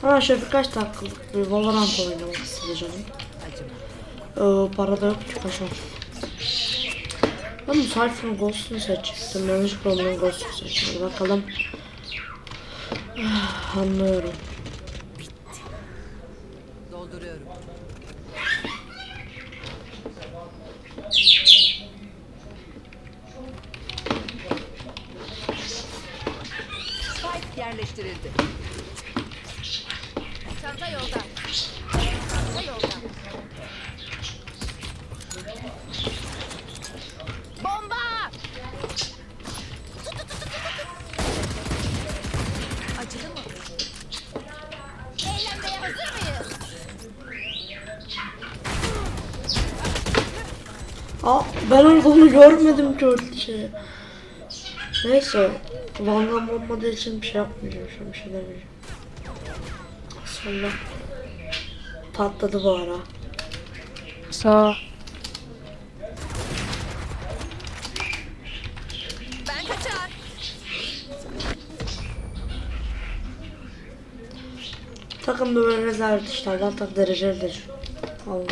Şöyle birkaç dakikalık bir Valorant oynamak istedi canım. Ee, para da yok ki paşam. Ben bu Cypher'ın Ghost'unu seçecektim. Yanlışlıkla onun Ghost'unu seçtim. Bakalım. Ah, Anlıyorum. Dolduruyorum. Spike yerleştirildi. Çanta yolda. Çanta yolda. Bomba! Acıdı mı? Eğlenmeye hazır mıyız? Aa, ben onu görmedim ki öyle şey. Neyse. Van'dan olmadığı için bir şey yapmayacağım. Şu bir şey demeyeceğim. Sonra patladı bu ara. Sağ. Ben kaçar. Takımda böyle rezerv işte. Allah'tan derecelidir. Allah.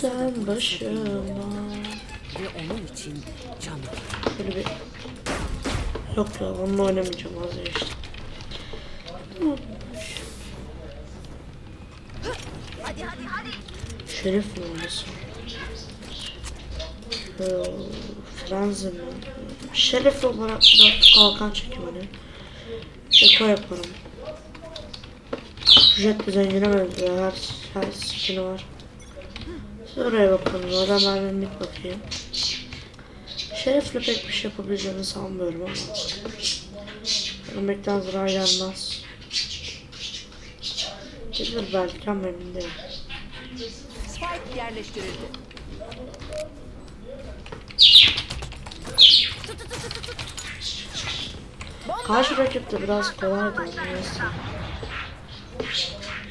Sen başıma. Ve onun için canım. Böyle bir... Yok ya onunla oynamayacağım vazgeçtim. Hadi hadi hadi. Şerif olmasın? Ee, Franzi mi? Şerif olarak da kalkan çekimini. Eko yaparım. Jet zengine benziyor. Her, her skini var. Şuraya bakalım. Oradan ben bir bakayım. Şerif'le pek bir şey yapabileceğini sanmıyorum ama. Ölmekten zarar gelmez. Gelir belki ama emin değilim. Spike yerleştirildi. Karşı rakip de biraz kolaydı neyse.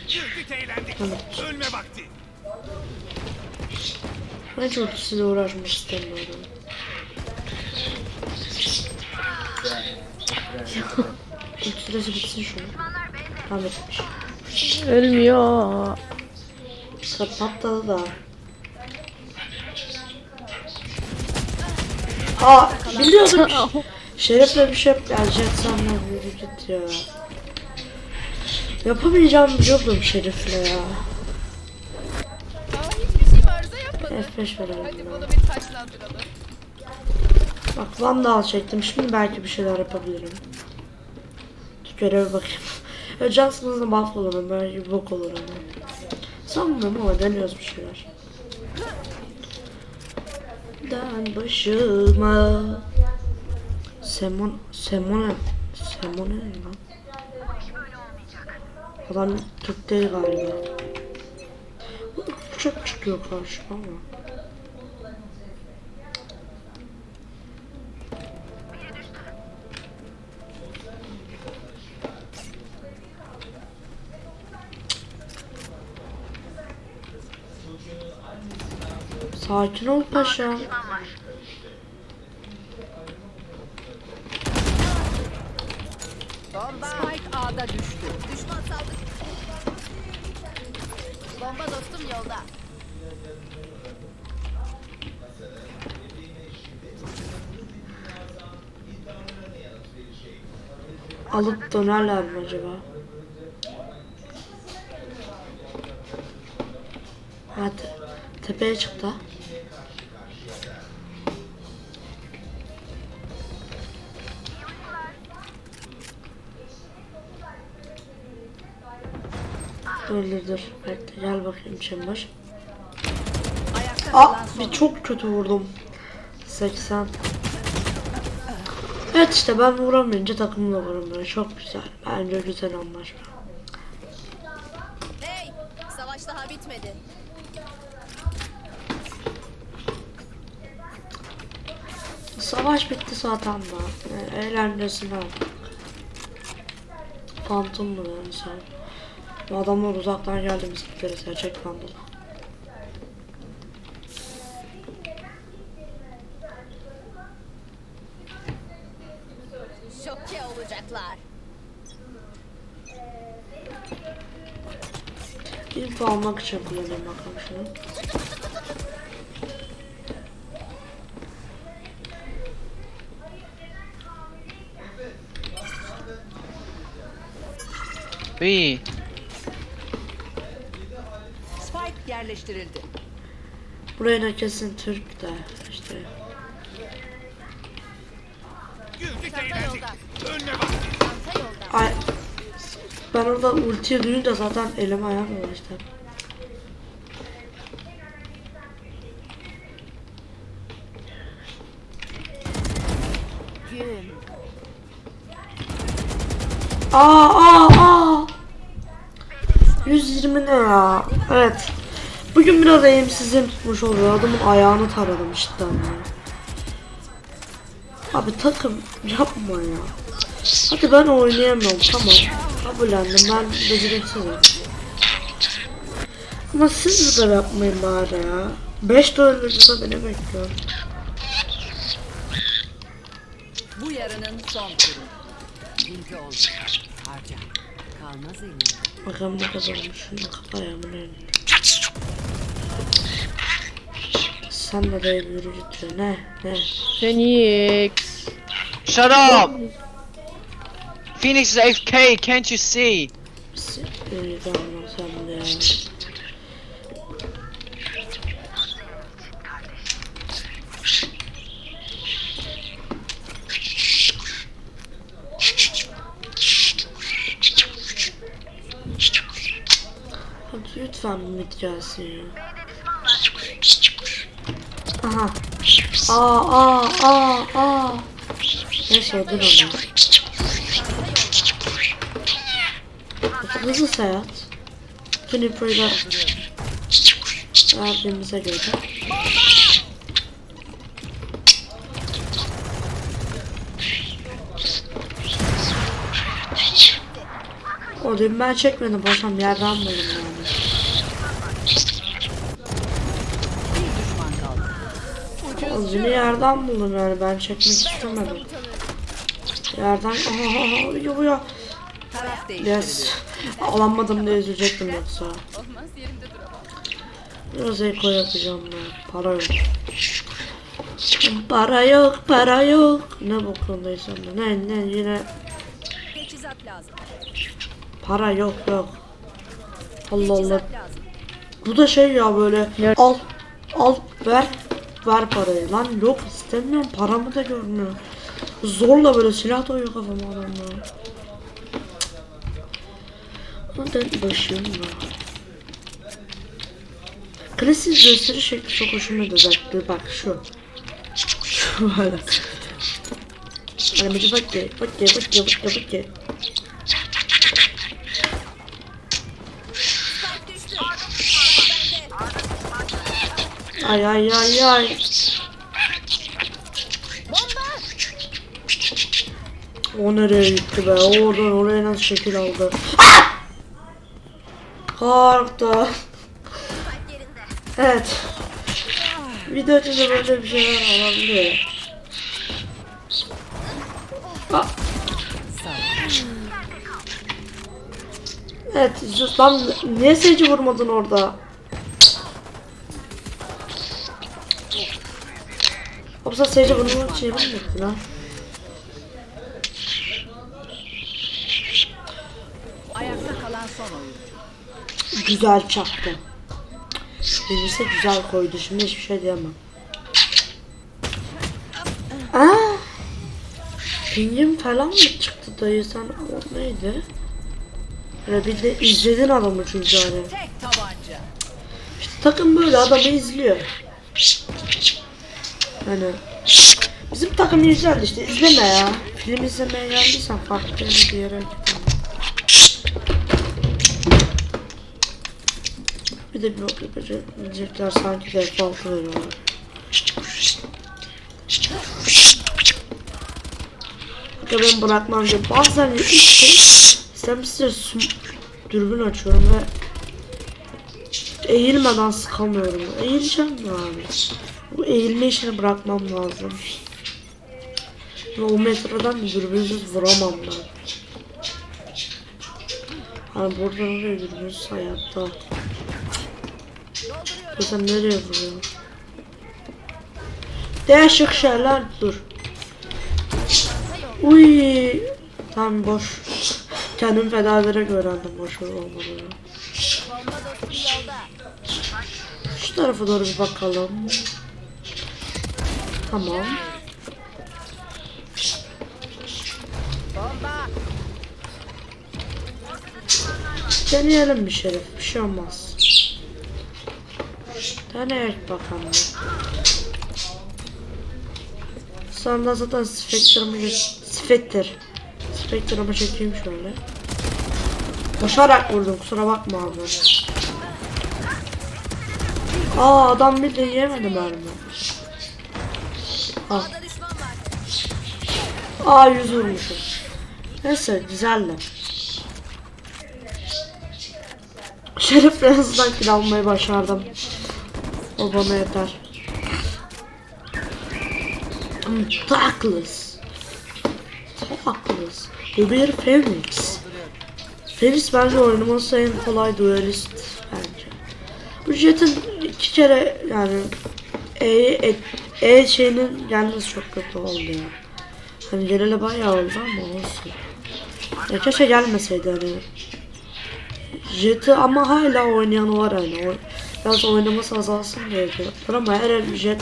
Güldük eğlendik. Ölme vakti. Ben hiç ultisiyle uğraşmak istemiyorum. Ulti süresi bitsin şunu. Tamam bitmiş. Ölmüyor. Sıra patladı da. Aa biliyordum. Şeref'le bir şey Jet senle yürü git ya. Yapamayacağımı biliyordum Şerif'le ya. Hiçbir şey arıza yapmadı. F5 verelim. Hadi bunu bir taşlandıralım. Bak Vandal çektim. Şimdi belki bir şeyler yapabilirim. Göreve bakayım. Johnson'ın mahvolurum. Belki bir bok olur ama. Sanmıyorum ama deniyoruz bir şeyler. Dan başıma Semon Semone Semone ne lan? Adam Türk değil galiba. Bu Çok çıkıyor karşıma ama. Sakin ol paşam. Spike A'da düştü. Düşman saldı. Bomba dostum yolda. Alıp dönerler mi acaba? Hadi. Tepeye çıktı. Dur. Bekle gel bakayım Chamber. Aa bir çok kötü vurdum. 80. Evet işte ben vuramayınca takımla vuramıyor. Çok güzel. Bence güzel anlaşma. Hey! Savaş daha bitmedi. Savaş bitti zaten da. Yani eğlencesine aldık. Phantom mu yani sen? Bu adamlar uzaktan geldi biz gideriz ya çek Phantom'u. Şoke olacaklar. info almak için kullanıyorum bakalım şunu. B. yerleştirildi. Buraya da kesin Türk de işte. Çanta yolda. Ay ben orada ultiyi duyunca zaten elim ayağım aa aa. 120 ne ya? Evet. Bugün biraz eğimsizliğim tutmuş oluyor. Adamın ayağını taradım işte. Abi takım yapma ya. Hadi ben oynayamıyorum tamam. Kabullendim ben beceriksizim. Ama siz de yapmayın bari ya. 5 de öldürdü beni bekliyor. Bu yarının son turu. Bilgi oldu. Harca. Kalmaz elinde. Bakalım ne kadar olmuş. Kapa ayağımın önünde. Sen de dayı yürü git ya. Ne? Ne? Phoenix. Shut up! Phoenix is AFK, can't you see? Git amına sen de. Hadi lütfen gelsin ya. Aha. Aa aa aa aa. Neyse dur onu. Hızlı seyahat. İpuyu da verdiğimize göre. O dün ben çekmedim boşam yerden buldum dünü yerden buldum yani ben çekmek istemedim. Yerden aha ya. Taraf değiştirildi. Yes. Alamadım diye üzülecektim yoksa. Biraz eko yapacağım ben. Para yok. Para yok, para yok. Ne bokundaysam da. Ne ne yine para yok yok. Allah Allah. Bu da şey ya böyle Ya- al al ver ver parayı lan yok istemiyorum paramı da görmüyor. Zorla böyle silah doyuyor kafama adamlar. Hadi başım var. Klasik gösteri şekli çok hoşuma gidiyor. Bak şu. Şu böyle. Hani bak ya, bak ya, bak ya, bak ya, bak ya. Spike düştü. Bende. Ay ay ay ay. O nereye gitti be? Oradan oraya nasıl şekil aldı? Yerinde. Evet. Video içinde böyle bir şeyler olabiliyor. Ah. Evet, sus lan niye seyirci vurmadın orada? Yoksa seyirci vurmak için yapamıyordun ha? Ayakta kalan son oyun. Güzel çaktı. Birisi güzel koydu şimdi hiçbir şey diyemem. Aa! Pingim falan mı çıktı dayı sen o neydi? Ya bir de izledin adamı çünkü hani. İşte takım böyle adamı izliyor. Hani bizim takım izler işte izleme ya. Film izlemeye geldiysen farklı bir yere. Bir de bir yapabilecekler sanki default veriyorlar. Ya ben bırakmam diye bazen işte istemsizce dürbün açıyorum ve eğilmeden sıkamıyorum. Eğileceğim ya abi. Bu eğilme işini bırakmam lazım. Ve o metreden de dürbünsüz vuramam ben. Hani buradan oraya dürbünsüz hayatta. Sen nereye vuruyorsun? Değişik şeyler dur. Uy. Tam boş. Kendim feda ederek öğrendim boş olmadığını. Şu tarafa doğru bir bakalım. Tamam. Deneyelim bir şeref. Bir şey olmaz. Deneyek bakalım. Sonra zaten Spectre'ımı Spectre. Spectre'ımı çekeyim şöyle. Koşarak vurdum kusura bakma abi. Aa adam bir de yemedi mermi. Aa yüz vurmuşum. Neyse güzeldi. Şerif en azından kill almayı başardım. O bana yeter. Takless. Takless. Bu bir Phoenix. Phoenix bence oynaması en kolay duelist bence. Bu jetin iki kere yani E, e, e şeyinin gelmesi çok kötü oldu ya. Hani geleli bayağı oldu ama olsun. Ya keşke gelmeseydi hani. Jet'i ama hala oynayan var hani. O, biraz oynaması azalsın diye diyorlar ama her el jet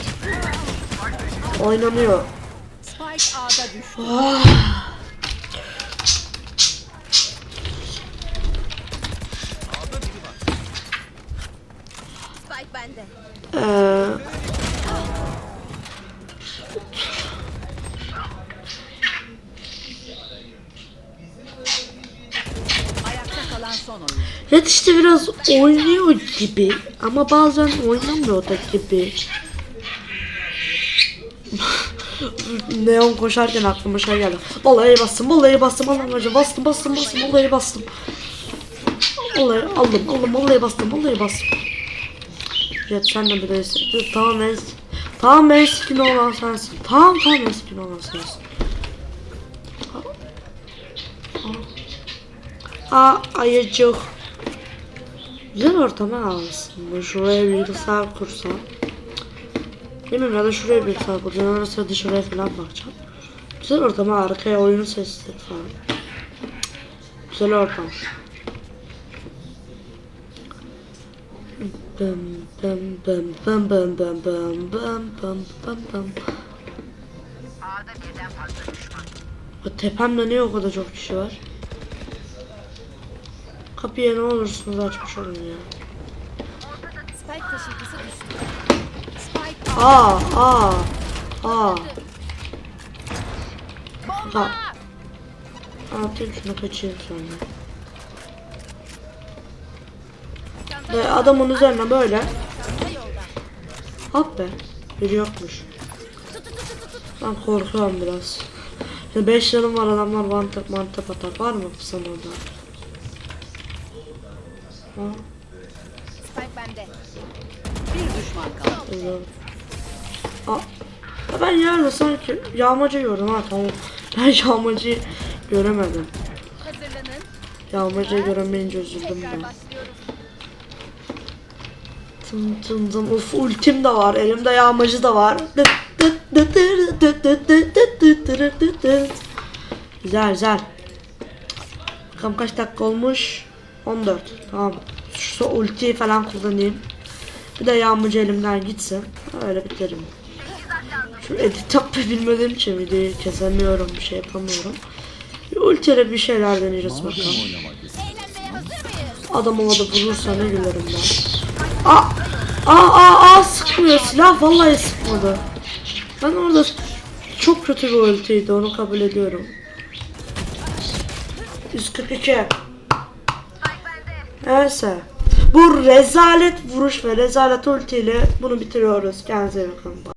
oynanıyor. Spike Red işte biraz oynuyor gibi ama bazen oynamıyor da gibi. Neon koşarken aklıma şey geldi. Vallahi bastım, vallahi bastım, hocam bastım, bastım, bastım, vallahi bastım. Vallahi aldım, aldım, vallahi bastım, vallahi bastım. Jet sen de bir de tamam en Tamam en skin olan sensin. Tamam tamam en skin olan sensin. Aa ayıcık. Güzel ortam ha aslında. Şuraya bir bilgisayar kursam. Bilmiyorum ya da şuraya bir bilgisayar kuracağım. Ara sıra dışarıya falan bakacağım. Güzel ortam ha. Arkaya oyun sesleri falan. Güzel ortam. Bım bım bım bım bım bım bım bım bım bım. O tepemde niye o kadar çok kişi var? Kapıya ne olursunuz açmış olun ya. Spike taşıyıcısı düştü. Spike Aa, aa, aa. Ha. Atayım şunu kaçayım sonra. Ve adamın üzerine böyle. Hop be. Biri yokmuş. Ben korkuyorum biraz. 5 yanım var adamlar one tap one tap atar. Var mı sana orada? Ha, Spike bende. Bir düşman kaldı. güzel. Aa, ya ben yerde sanki yağmacı gördüm ha tamam. Ben yağmacıyı göremedim. Hazırlanın. Yağmacıyı göremeyince üzüldüm Tekrar ben. başlıyoruz. Tın tın tın. Uf ultim de var. Elimde yağmacı da var. Güzel güzel. Bakalım kaç dakika olmuş? 14. Tamam. Şu ultiyi falan kullanayım. Bir de yağmacı elimden gitsin. Öyle biterim. Şu edit yapmayı bilmediğim için videoyu kesemiyorum. Bir şey yapamıyorum. Bir ultiyle bir şeyler deneyeceğiz bakalım. Eğlenmeye hazır mıyız? Adam havada vurursa ne gülerim ben. Aa! Aa aa aa sıkmıyor silah vallahi sıkmadı. Ben orada çok kötü bir ultiydi onu kabul ediyorum. 142. Neyse. Bu rezalet vuruş ve rezalet ultiyle bunu bitiriyoruz. Kendinize iyi bakın.